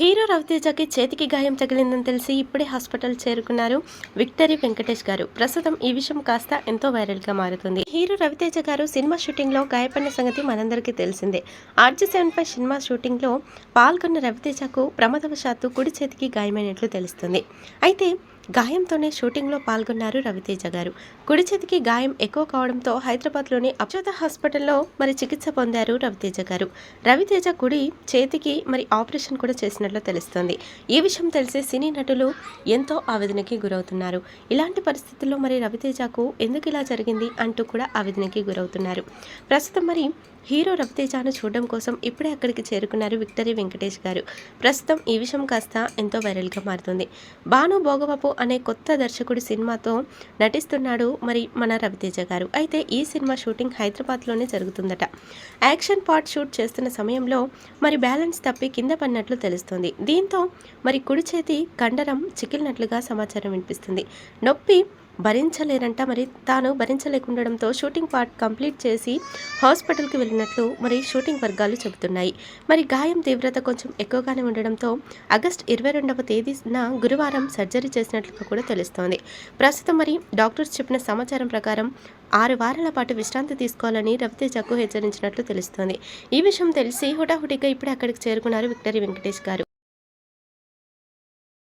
Hero రవితేజకి చేతికి గాయం తగిలిందని తెలిసి ఇప్పుడే హాస్పిటల్ చేరుకున్నారు విక్టరీ వెంకటేష్ గారు. ప్రస్తుతం ఈ విషయం కాస్త ఎంతో వైరల్గా మారుతుంది. హీరో రవితేజ గారు సినిమా షూటింగ్లో గాయపడిన సంగతి మనందరికీ తెలిసిందే. ఆర్జీ సెవెన్ ఫైవ్ సినిమా షూటింగ్లో పాల్గొన్న రవితేజకు ప్రమాదవశాత్తు కుడి చేతికి గాయమైనట్లు తెలుస్తుంది. అయితే గాయంతోనే షూటింగ్లో పాల్గొన్నారు రవితేజ గారు. కుడి చేతికి గాయం ఎక్కువ కావడంతో హైదరాబాద్లోని అక్షత హాస్పిటల్లో మరి చికిత్స పొందారు రవితేజ గారు. రవితేజ కుడి చేతికి మరి ఆపరేషన్ కూడా చేసినట్లు తెలుస్తోంది. ఈ విషయం తెలిసే సినీ నటులు ఎంతో ఆవేదనకి గురవుతున్నారు. ఇలాంటి పరిస్థితుల్లో మరి రవితేజకు ఎందుకు ఇలా జరిగింది అంటూ కూడా ఆవేదనకి గురవుతున్నారు. ప్రస్తుతం మరి హీరో రవితేజను చూడడం కోసం ఇప్పుడే అక్కడికి చేరుకున్నారు విక్టరీ వెంకటేష్ గారు. ప్రస్తుతం ఈ విషయం కాస్త ఎంతో వైరల్గా మారుతుంది. భాను భోగబాబు అనే కొత్త దర్శకుడి సినిమాతో నటిస్తున్నాడు మరి మన రవితేజ గారు. అయితే ఈ సినిమా షూటింగ్ హైదరాబాద్లోనే జరుగుతుందట. యాక్షన్ పార్ట్ షూట్ చేస్తున్న సమయంలో మరి బ్యాలెన్స్ తప్పి కింద పడినట్లు తెలుస్తుంది. దీంతో మరి కుడి చేతి కండరం చిక్కిలినట్లుగా సమాచారం వినిపిస్తుంది. నొప్పి భరించలేరంట మరి తాను భరించలేకుండడంతో షూటింగ్ పార్ట్ కంప్లీట్ చేసి హాస్పిటల్కి వెళ్ళినట్లు మరి షూటింగ్ వర్గాలు చెబుతున్నాయి. మరి గాయం తీవ్రత కొంచెం ఎక్కువగానే ఉండడంతో ఆగస్ట్ ఇరవై రెండవ తేదీన గురువారం సర్జరీ చేసినట్లుగా కూడా తెలుస్తోంది. ప్రస్తుతం మరి డాక్టర్స్ చెప్పిన సమాచారం ప్రకారం ఆరు వారాల పాటు విశ్రాంతి తీసుకోవాలని రవితేజకు హెచ్చరించినట్లు తెలుస్తోంది. ఈ విషయం తెలిసి హుటాహుటిగా ఇప్పుడే అక్కడికి చేరుకున్నారు విక్టరీ వెంకటేష్ గారు.